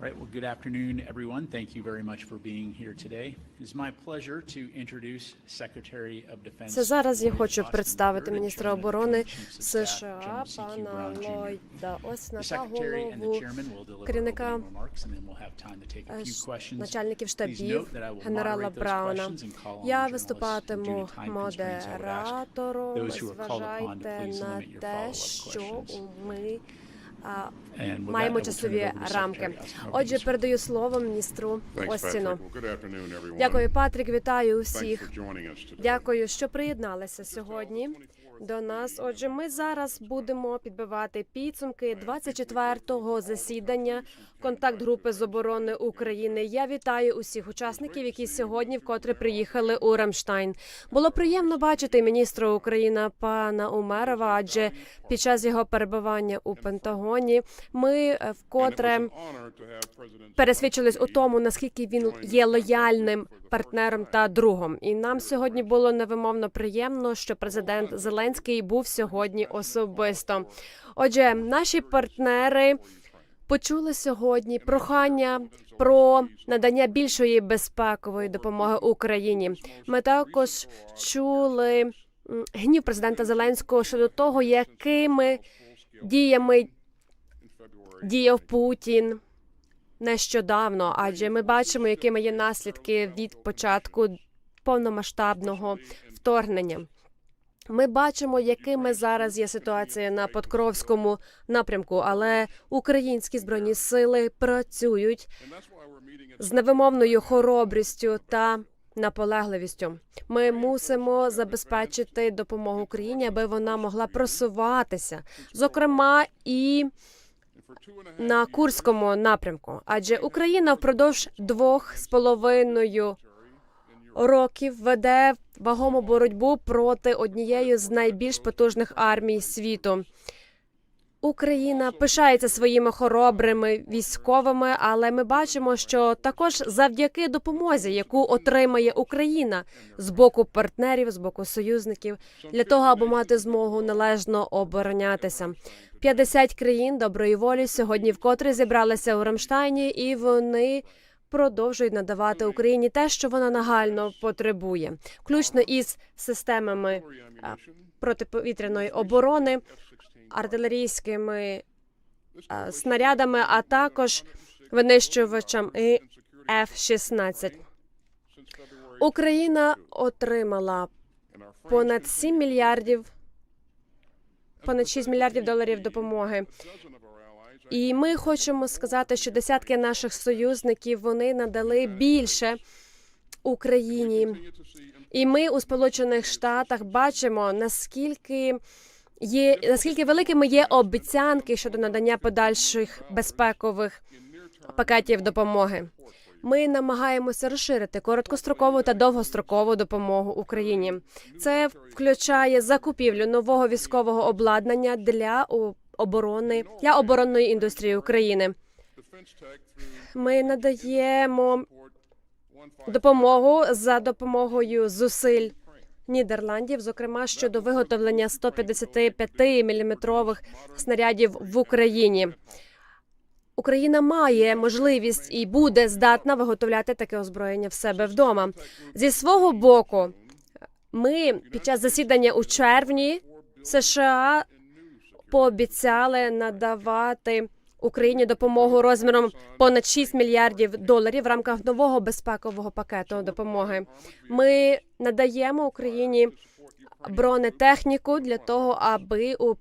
Right, well, good afternoon, everyone. Thank you very much for being here today. It's my pleasure to introduce Secretary of Defense. Це зараз я хочу представити міністра оборони США пана. Ллойда Осна The та голову керівника е, начальників штабів генерала Брауна. Я виступатиму модератором. Зважайте на те, що ми маємо часові рамки. Отже, передаю слово міністру Остіну. Дякую, Патрік. Вітаю усіх. Дякую, що приєдналися сьогодні до нас. Отже, ми зараз будемо підбивати підсумки 24-го засідання контакт-групи з оборони України. Я вітаю усіх учасників, які сьогодні вкотре приїхали у Рамштайн. Було приємно бачити міністра України пана Умерова, адже під час його перебування у Пентагоні ми е, вкотре пересвідчились у тому, наскільки він є лояльним партнером та другом. І нам сьогодні було невимовно приємно, що президент Зеленський був сьогодні особисто. Отже, наші партнери почули сьогодні прохання про надання більшої безпекової допомоги Україні. Ми також чули гнів президента Зеленського щодо того, якими діями діяв Путін нещодавно, адже ми бачимо, якими є наслідки від початку повномасштабного вторгнення. Ми бачимо, якими зараз є ситуація на Подкровському напрямку, але українські збройні сили працюють з невимовною хоробрістю та наполегливістю. Ми мусимо забезпечити допомогу Україні, аби вона могла просуватися, зокрема і на Курському напрямку, адже Україна впродовж двох з половиною років веде вагому боротьбу проти однієї з найбільш потужних армій світу. Україна пишається своїми хоробрими військовими, але ми бачимо, що також завдяки допомозі, яку отримає Україна з боку партнерів, з боку союзників, для того, аби мати змогу належно оборонятися. 50 країн доброї волі сьогодні вкотре зібралися у Рамштайні, і вони продовжують надавати Україні те, що вона нагально потребує, включно із системами протиповітряної оборони, артилерійськими снарядами, а також винищувачам і F-16. Україна отримала понад 7 мільярдів, понад 6 мільярдів доларів допомоги. І ми хочемо сказати, що десятки наших союзників вони надали більше Україні. І ми у Сполучених Штатах бачимо наскільки є наскільки великими є обіцянки щодо надання подальших безпекових пакетів допомоги. Ми намагаємося розширити короткострокову та довгострокову допомогу Україні. Це включає закупівлю нового військового обладнання для оборони для оборонної індустрії України. Ми надаємо допомогу за допомогою зусиль Нідерландів, зокрема щодо виготовлення 155 міліметрових снарядів в Україні. Україна має можливість і буде здатна виготовляти таке озброєння в себе вдома. Зі свого боку, ми під час засідання у червні США пообіцяли надавати Україні допомогу розміром понад 6 мільярдів доларів в рамках нового безпекового пакету допомоги. Ми надаємо Україні бронетехніку для того, аби у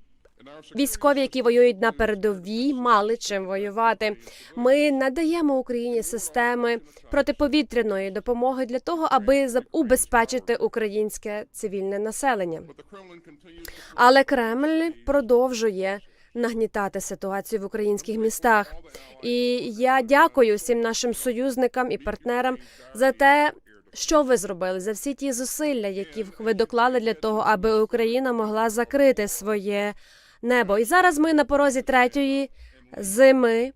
військові, які воюють на передовій, мали чим воювати. Ми надаємо Україні системи протиповітряної допомоги для того, аби убезпечити українське цивільне населення. Але Кремль продовжує нагнітати ситуацію в українських містах. І я дякую всім нашим союзникам і партнерам за те, що ви зробили, за всі ті зусилля, які ви доклали для того, аби Україна могла закрити своє небо. І зараз ми на порозі третьої зими,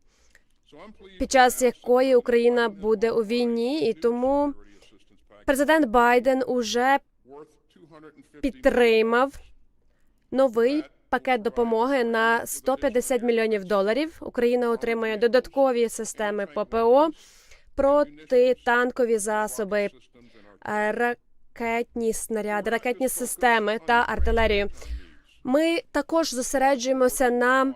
під час якої Україна буде у війні, і тому президент Байден уже підтримав новий пакет допомоги на 150 мільйонів доларів. Україна отримає додаткові системи ППО, протитанкові засоби, е, ракетні снаряди, ракетні системи та артилерію. Ми також зосереджуємося на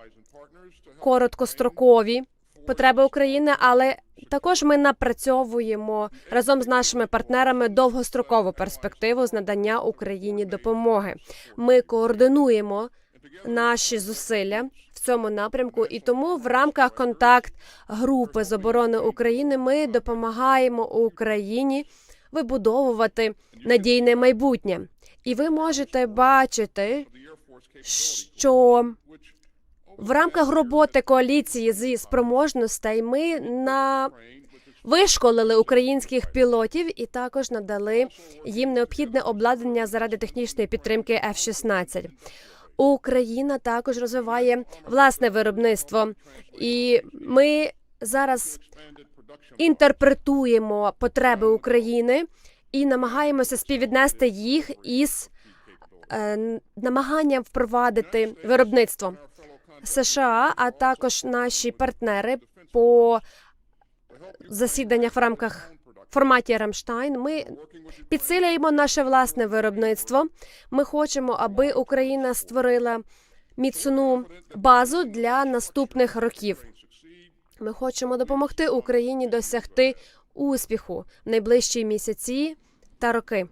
короткострокові потреби України, але також ми напрацьовуємо разом з нашими партнерами довгострокову перспективу з надання Україні допомоги. Ми координуємо наші зусилля в цьому напрямку, і тому в рамках контакт групи з оборони України ми допомагаємо Україні вибудовувати надійне майбутнє. І ви можете бачити, що в рамках роботи коаліції зі спроможностей ми на вишколили українських пілотів і також надали їм необхідне обладнання заради технічної підтримки F-16. Україна також розвиває власне виробництво, і ми зараз інтерпретуємо потреби України і намагаємося співвіднести їх із намаганням впровадити виробництво. США, а також наші партнери по засіданнях в рамках форматі Рамштайн. Ми підсилюємо наше власне виробництво. Ми хочемо, аби Україна створила міцну базу для наступних років. Ми хочемо допомогти Україні досягти успіху в найближчі місяці та роки.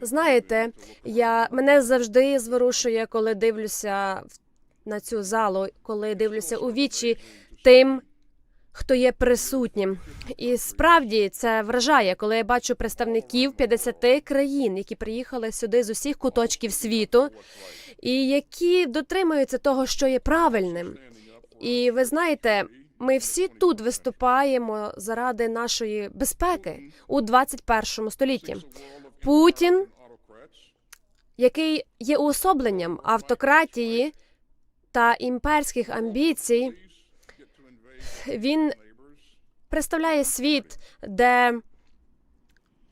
Знаєте, я мене завжди зворушує, коли дивлюся на цю залу, коли дивлюся у вічі тим, хто є присутнім. І справді це вражає, коли я бачу представників 50 країн, які приїхали сюди з усіх куточків світу, і які дотримуються того, що є правильним. І ви знаєте, ми всі тут виступаємо заради нашої безпеки у 21 столітті. Путін, який є уособленням автократії та імперських амбіцій, він представляє світ, де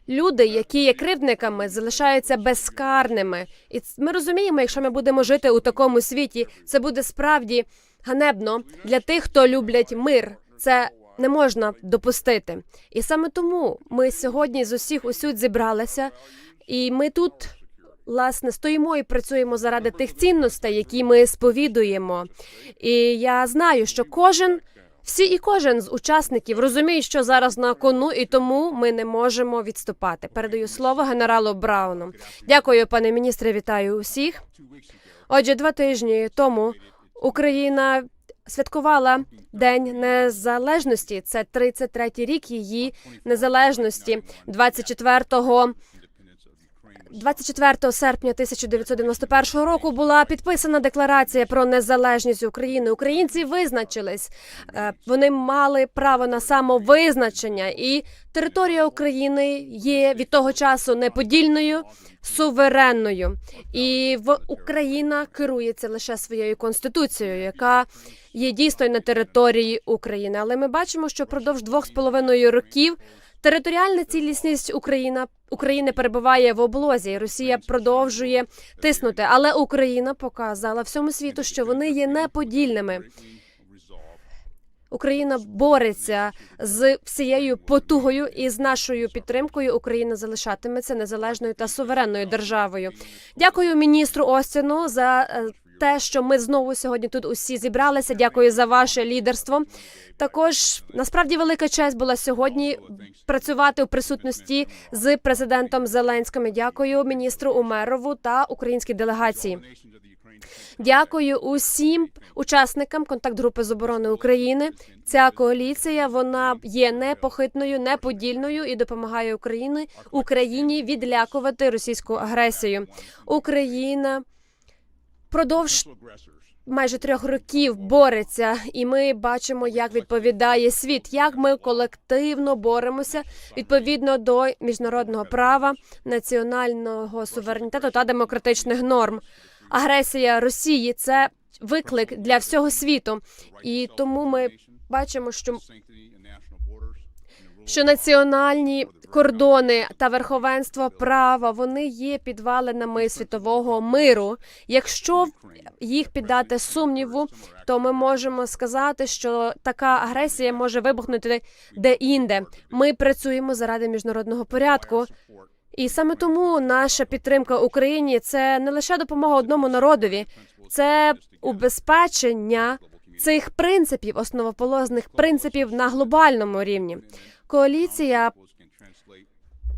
люди, які є кривдниками, залишаються безкарними. І ми розуміємо, якщо ми будемо жити у такому світі, це буде справді ганебно для тих, хто люблять мир. Це не можна допустити. І саме тому ми сьогодні з усіх усюд зібралися, і ми тут. Власне, стоїмо і працюємо заради тих цінностей, які ми сповідуємо. І я знаю, що кожен, всі і кожен з учасників розуміє, що зараз на кону, і тому ми не можемо відступати. Передаю слово генералу Брауну. Дякую, пане міністре. Вітаю усіх. Отже, два тижні тому Україна святкувала День Незалежності. Це 33-й рік її незалежності. 24 24 серпня 1991 року була підписана декларація про незалежність України. Українці визначились, е, вони мали право на самовизначення, і територія України є від того часу неподільною, суверенною. І в Україна керується лише своєю конституцією, яка є дійсно на території України. Але ми бачимо, що впродовж двох з половиною років. Територіальна цілісність Україна України перебуває в облозі. Росія продовжує тиснути, але Україна показала всьому світу, що вони є неподільними. Україна бореться з всією потугою і з нашою підтримкою. Україна залишатиметься незалежною та суверенною державою. Дякую міністру Остіну за е, те, що ми знову сьогодні тут усі зібралися. Дякую за ваше лідерство. Також насправді велика честь була сьогодні працювати у присутності з президентом Зеленським. Дякую міністру Умерову та українській делегації. Дякую усім учасникам контакт-групи з оборони України. Ця коаліція вона є непохитною, неподільною і допомагає Україні Україні відлякувати російську агресію. Україна продовж майже трьох років бореться, і ми бачимо, як відповідає світ, як ми колективно боремося відповідно до міжнародного права, національного суверенітету та демократичних норм. Агресія Росії це виклик для всього світу, і тому ми бачимо, що що національні кордони та верховенство права вони є підвалинами світового миру. Якщо їх піддати сумніву, то ми можемо сказати, що така агресія може вибухнути де-інде. Ми працюємо заради міжнародного порядку. І саме тому наша підтримка Україні це не лише допомога одному народові, це убезпечення цих принципів, основоположних принципів на глобальному рівні. Коаліція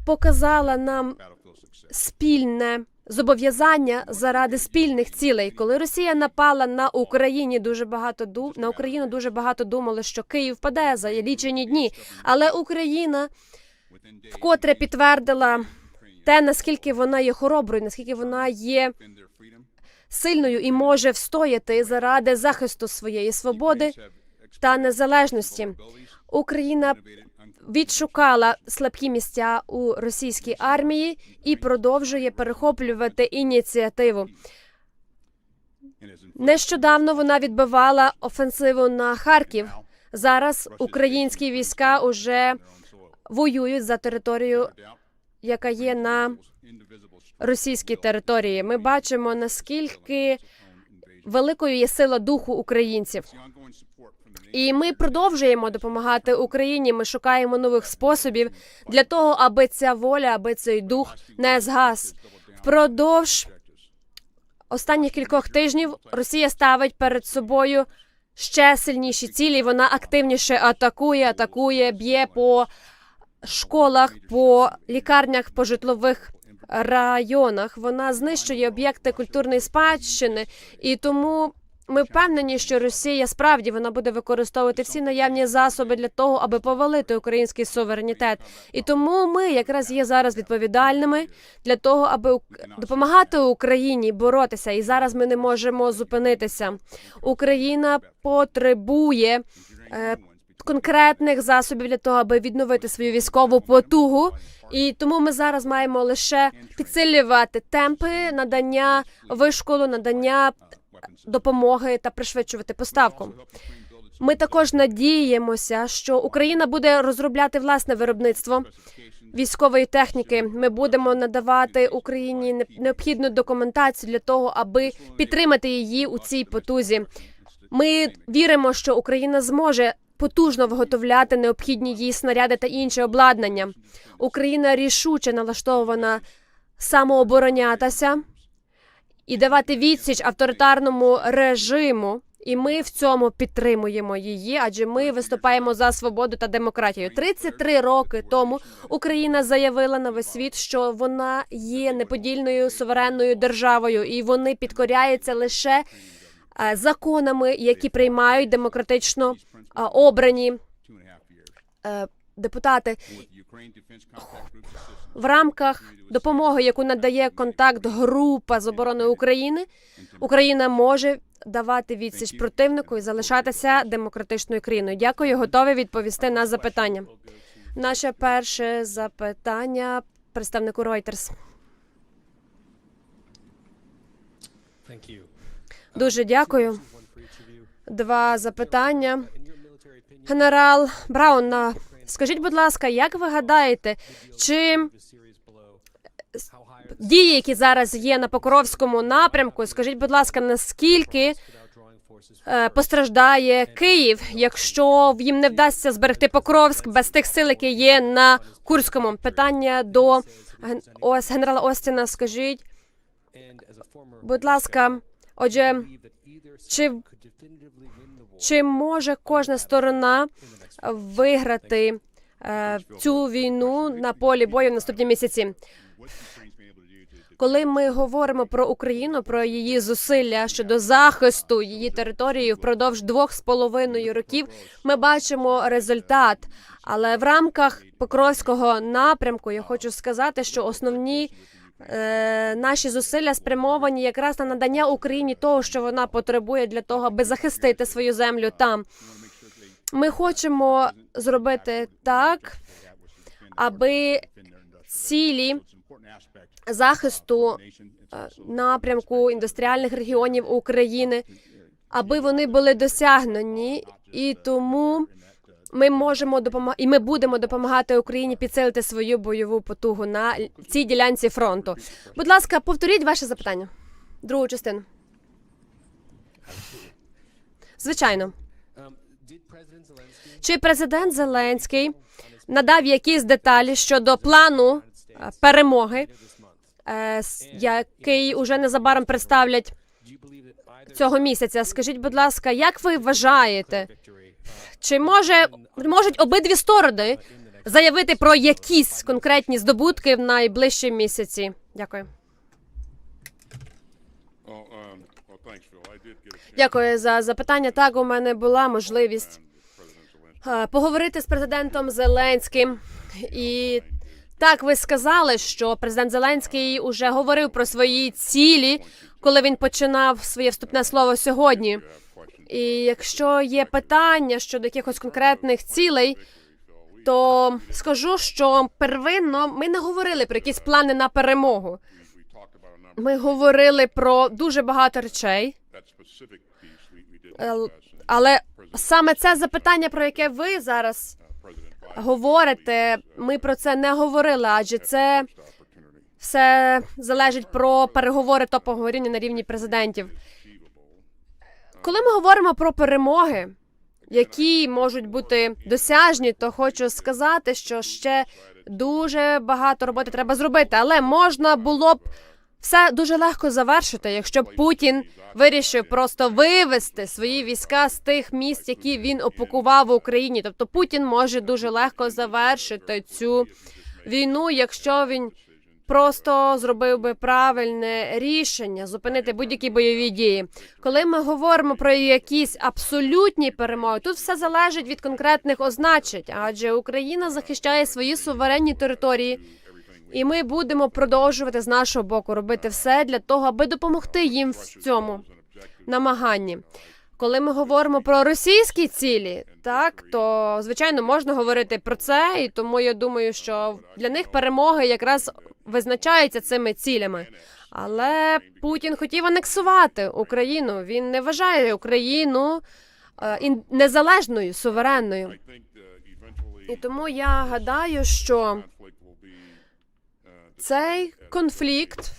показала нам спільне зобов'язання заради спільних цілей. Коли Росія напала на Україні, дуже багато ду... на Україну дуже багато думали, що Київ паде за лічені дні. Але Україна вкотре підтвердила те, наскільки вона є хороброю, наскільки вона є сильною і може встояти заради захисту своєї свободи та незалежності. Україна відшукала слабкі місця у російській армії і продовжує перехоплювати ініціативу. Нещодавно вона відбивала офенсиву на Харків. Зараз українські війська уже воюють за територію, яка є на російській території. Ми бачимо наскільки великою є сила духу українців. І ми продовжуємо допомагати Україні. Ми шукаємо нових способів для того, аби ця воля, аби цей дух не згас. Впродовж останніх кількох тижнів Росія ставить перед собою ще сильніші цілі. Вона активніше атакує, атакує, б'є по школах, по лікарнях, по житлових районах. Вона знищує об'єкти культурної спадщини, і тому ми впевнені, що Росія справді вона буде використовувати всі наявні засоби для того, аби повалити український суверенітет. І тому ми якраз є зараз відповідальними для того, аби допомагати Україні боротися. І зараз ми не можемо зупинитися. Україна потребує. Конкретних засобів для того, аби відновити свою військову потугу, і тому ми зараз маємо лише підсилювати темпи надання вишколу, надання допомоги та пришвидшувати поставку. Ми також надіємося, що Україна буде розробляти власне виробництво військової техніки. Ми будемо надавати Україні необхідну документацію для того, аби підтримати її у цій потузі. Ми віримо, що Україна зможе потужно виготовляти необхідні їй снаряди та інше обладнання. Україна рішуче налаштована самооборонятися і давати відсіч авторитарному режиму. І ми в цьому підтримуємо її, адже ми виступаємо за свободу та демократію. 33 роки тому Україна заявила на весь світ, що вона є неподільною суверенною державою, і вони підкоряються лише законами, які приймають демократично е, обрані е, депутати в рамках допомоги, яку надає контакт група з оборони України. Україна може давати відсіч противнику і залишатися демократичною країною. Дякую, готові відповісти на запитання. Наше перше запитання представнику Reuters. Thank. Дуже дякую. Два запитання. Генерал Браун, скажіть, будь ласка, як ви гадаєте, чи дії, які зараз є на Покровському напрямку, скажіть, будь ласка, наскільки е, постраждає Київ, якщо їм не вдасться зберегти Покровськ без тих сил, які є на Курському? Питання до ген- генерала Остіна. Скажіть, будь ласка, отже, чи, чи може кожна сторона виграти е, цю війну на полі бою в наступні місяці? Коли ми говоримо про Україну, про її зусилля щодо захисту її території впродовж двох з половиною років, ми бачимо результат. Але в рамках Покровського напрямку я хочу сказати, що основні е, наші зусилля спрямовані якраз на надання Україні того, що вона потребує для того, аби захистити свою землю там. Ми хочемо зробити так, аби цілі захисту е, напрямку індустріальних регіонів України, аби вони були досягнені, і тому ми можемо допомагати, і ми будемо допомагати Україні підсилити свою бойову потугу на цій ділянці фронту. Будь ласка, повторіть ваше запитання. Другу частину. Звичайно. Чи президент Зеленський надав якісь деталі щодо плану е, перемоги, е, який уже незабаром представлять цього місяця? Скажіть, будь ласка, як ви вважаєте, чи може можуть обидві сторони заявити про якісь конкретні здобутки в найближчі місяці? Дякую. Дякую за запитання. Так, у мене була можливість е, поговорити з президентом Зеленським. І так, ви сказали, що президент Зеленський уже говорив про свої цілі, коли він починав своє вступне слово сьогодні. І якщо є питання щодо якихось конкретних цілей, то скажу, що первинно ми не говорили про якісь плани на перемогу. Ми говорили про дуже багато речей. Е, Але саме це запитання, про яке ви зараз говорите, ми про це не говорили, адже це все залежить про переговори топового рівня на рівні президентів. Коли ми говоримо про перемоги, які можуть бути досяжні, то хочу сказати, що ще дуже багато роботи треба зробити, але можна було б все дуже легко завершити, якщо б Путін вирішив просто вивести свої війська з тих місць, які він окупував в Україні. Тобто Путін може дуже легко завершити цю війну, якщо він просто зробив би правильне рішення зупинити будь-які бойові дії. Коли ми говоримо про якісь абсолютні перемоги, тут все залежить від конкретних означень, адже Україна захищає свої суверенні території. І ми будемо продовжувати з нашого боку робити все для того, аби допомогти їм в цьому намаганні. Коли ми говоримо про російські цілі, так то звичайно можна говорити про це, і тому я думаю, що для них перемоги якраз визначаються цими цілями. Але Путін хотів анексувати Україну. Він не вважає Україну е, незалежною, суверенною. І тому я гадаю, що цей конфлікт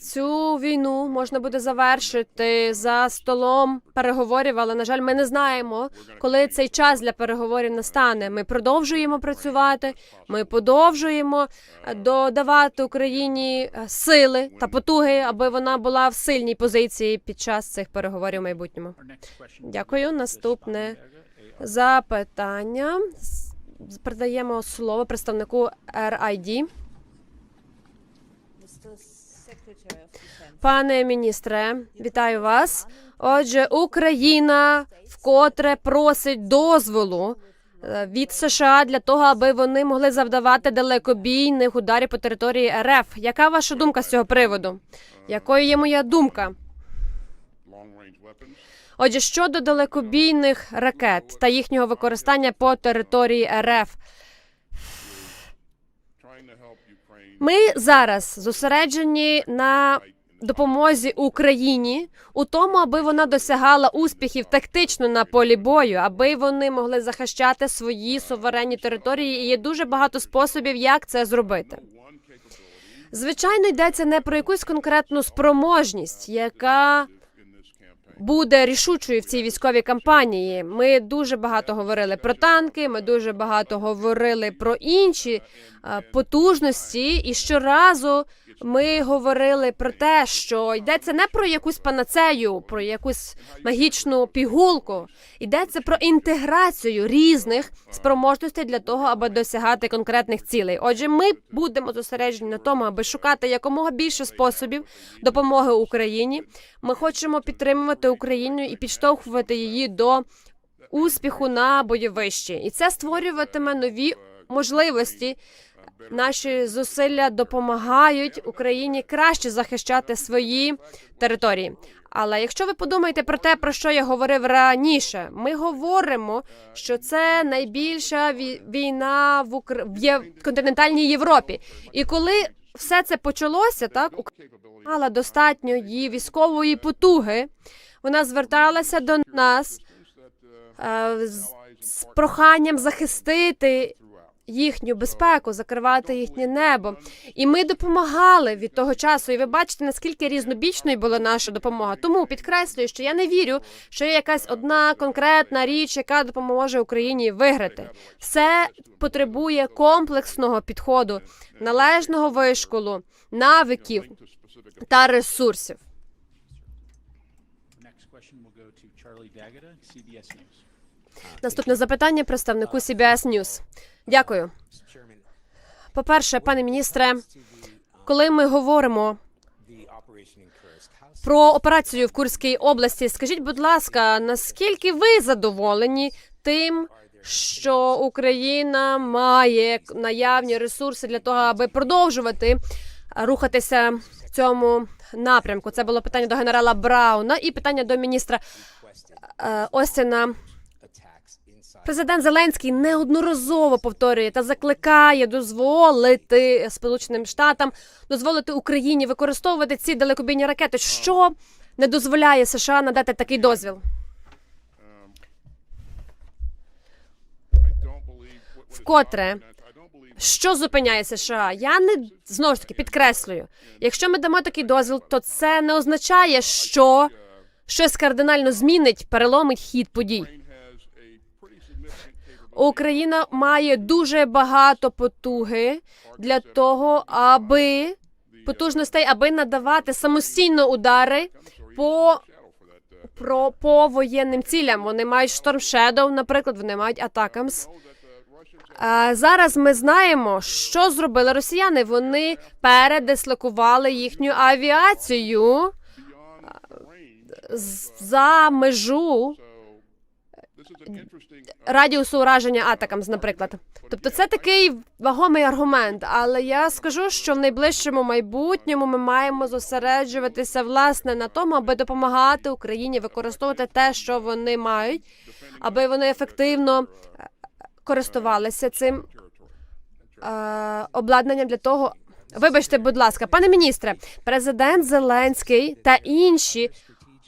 Цю війну можна буде завершити за столом переговорів, але на жаль, ми не знаємо, коли цей час для переговорів настане. Ми продовжуємо працювати. Ми продовжуємо е, додавати Україні е, сили та потуги, аби вона була в сильній позиції під час цих переговорів в майбутньому. Дякую. Наступне запитання. Передаємо слово представнику RID. Пане міністре, вітаю вас. Отже, Україна вкотре просить дозволу е, від США для того, аби вони могли завдавати далекобійних ударів по території РФ. Яка ваша думка з цього приводу? Якою є моя думка? Отже, щодо далекобійних ракет та їхнього використання по території РФ, ми зараз зосереджені на допомозі Україні у тому, аби вона досягала успіхів тактично на полі бою, аби вони могли захищати свої суверенні території. І є дуже багато способів, як це зробити. Звичайно, йдеться не про якусь конкретну спроможність, яка буде рішучою в цій військовій кампанії. Ми дуже багато говорили про танки. Ми дуже багато говорили про інші е, потужності, і щоразу ми говорили про те, що йдеться не про якусь панацею, про якусь магічну пігулку. Йдеться про інтеграцію різних спроможностей для того, аби досягати конкретних цілей. Отже, ми будемо зосереджені на тому, аби шукати якомога більше способів допомоги Україні. Ми хочемо підтримувати Україну і підштовхувати її до успіху на бойовищі, і це створюватиме нові можливості. Наші зусилля допомагають Україні краще захищати свої території. Але якщо ви подумаєте про те, про що я говорив раніше, ми говоримо, що це найбільша війна в Укра... в в континентальній Європі. І коли все це почалося, так Україна мала достатньо її військової потуги. Вона зверталася до нас е, з, з проханням захистити їхню безпеку, закривати їхнє небо. І ми допомагали від того часу. І ви бачите, наскільки різнобічною була наша допомога. Тому підкреслюю, що я не вірю, що є якась одна конкретна річ, яка допоможе Україні виграти. Все потребує комплексного підходу, належного вишколу, навиків та ресурсів. Наступне запитання представнику CBS News. Дякую. Chairman, По-перше, пане міністре, коли ми говоримо про операцію в Курській області, скажіть, будь ласка, наскільки ви задоволені тим, що Україна має наявні ресурси для того, аби продовжувати рухатися в цьому напрямку? Це було питання до генерала Брауна і питання до міністра е, Остіна. Президент Зеленський неодноразово повторює та закликає дозволити Сполученим Штатам дозволити Україні використовувати ці далекобійні ракети. Що не дозволяє США надати такий дозвіл? Вкотре, що зупиняє США? Я не знову ж таки підкреслюю. Якщо ми дамо такий дозвіл, то це не означає, що щось кардинально змінить, переломить хід подій. Україна має дуже багато потуги для того, аби потужностей, аби надавати самостійно удари по про по воєнним цілям. Вони мають Storm Shadow, наприклад, вони мають Атакамс. Зараз ми знаємо, що зробили росіяни. Вони передислокували їхню авіацію за межу радіусу ураження Атакамс, наприклад. Тобто це такий вагомий аргумент. Але я скажу, що в найближчому майбутньому ми маємо зосереджуватися власне на тому, аби допомагати Україні використовувати те, що вони мають, аби вони ефективно е, користувалися цим е, обладнанням для того. Вибачте, будь ласка, пане міністре, президент Зеленський та інші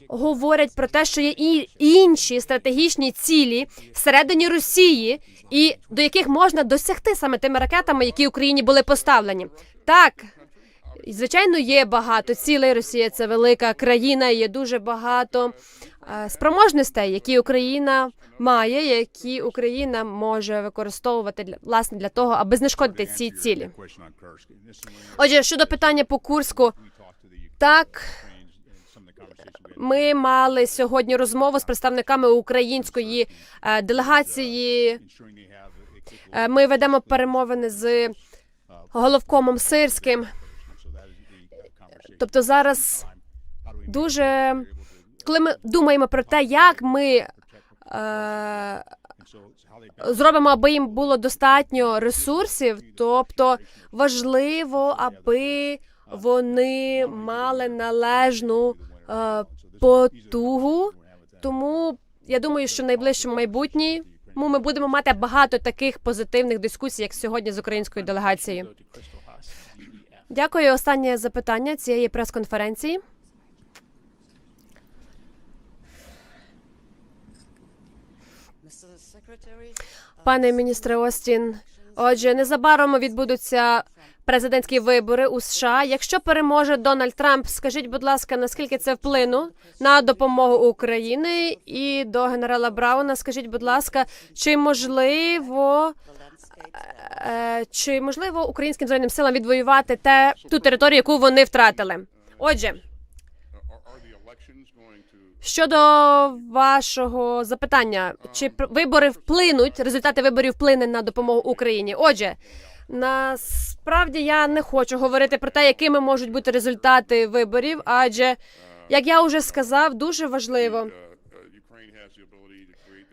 говорять про те, що є і інші стратегічні цілі всередині Росії, і до яких можна досягти саме тими ракетами, які Україні були поставлені. Так. Звичайно, є багато цілей. Росія це велика країна. Є дуже багато е, спроможностей, які Україна має, які Україна може використовувати для власне для того, аби знешкодити ці цілі. Отже, щодо питання по Курську, так ми мали сьогодні розмову з представниками української е, делегації. Е, Ми ведемо перемовини з головкомом сирським. Тобто зараз дуже коли ми думаємо про те, як ми е, зробимо, аби їм було достатньо ресурсів, тобто важливо, аби вони мали належну потугу. Тому я думаю, що в найближчому майбутньому ми будемо мати багато таких позитивних дискусій, як сьогодні з українською делегацією. Дякую. Останнє запитання цієї прес-конференції. Пане міністре Остін, отже, незабаром відбудуться президентські вибори у США. Якщо переможе Дональд Трамп, скажіть, будь ласка, наскільки це вплину на допомогу України і до генерала Брауна? Скажіть, будь ласка, чи можливо е, чи можливо українським збройним силам відвоювати те ту територію, яку вони втратили? Отже, щодо вашого запитання, чи вибори вплинуть, результати виборів вплине на допомогу Україні? Отже, насправді я не хочу говорити про те, якими можуть бути результати виборів, адже як я вже сказав, дуже важливо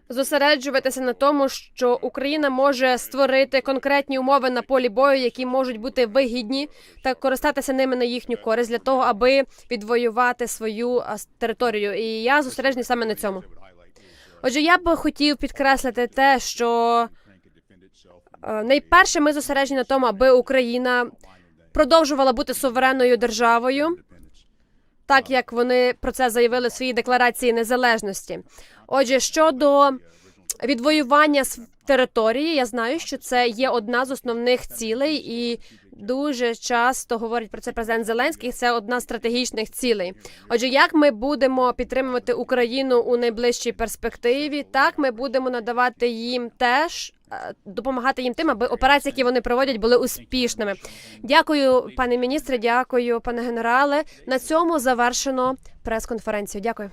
зосереджуватися на тому, що Україна може створити конкретні умови на полі бою, які можуть бути вигідні, та користатися ними на їхню користь для того, аби відвоювати свою територію. І я зосереджений саме на цьому. Отже, я би хотів підкреслити те, що найперше ми зосереджені на тому, аби Україна продовжувала бути суверенною державою, так як вони про це заявили в своїй декларації незалежності. Отже, щодо відвоювання території. Я знаю, що це є одна з основних цілей, і дуже часто говорить про це президент Зеленський. Це одна з стратегічних цілей. Отже, як ми будемо підтримувати Україну у найближчій перспективі, так ми будемо надавати їм теж. Допомагати їм тим, аби операції, які вони проводять, були успішними. Дякую, пане міністре. Дякую, пане генерале. На цьому завершено прес-конференцію. Дякую.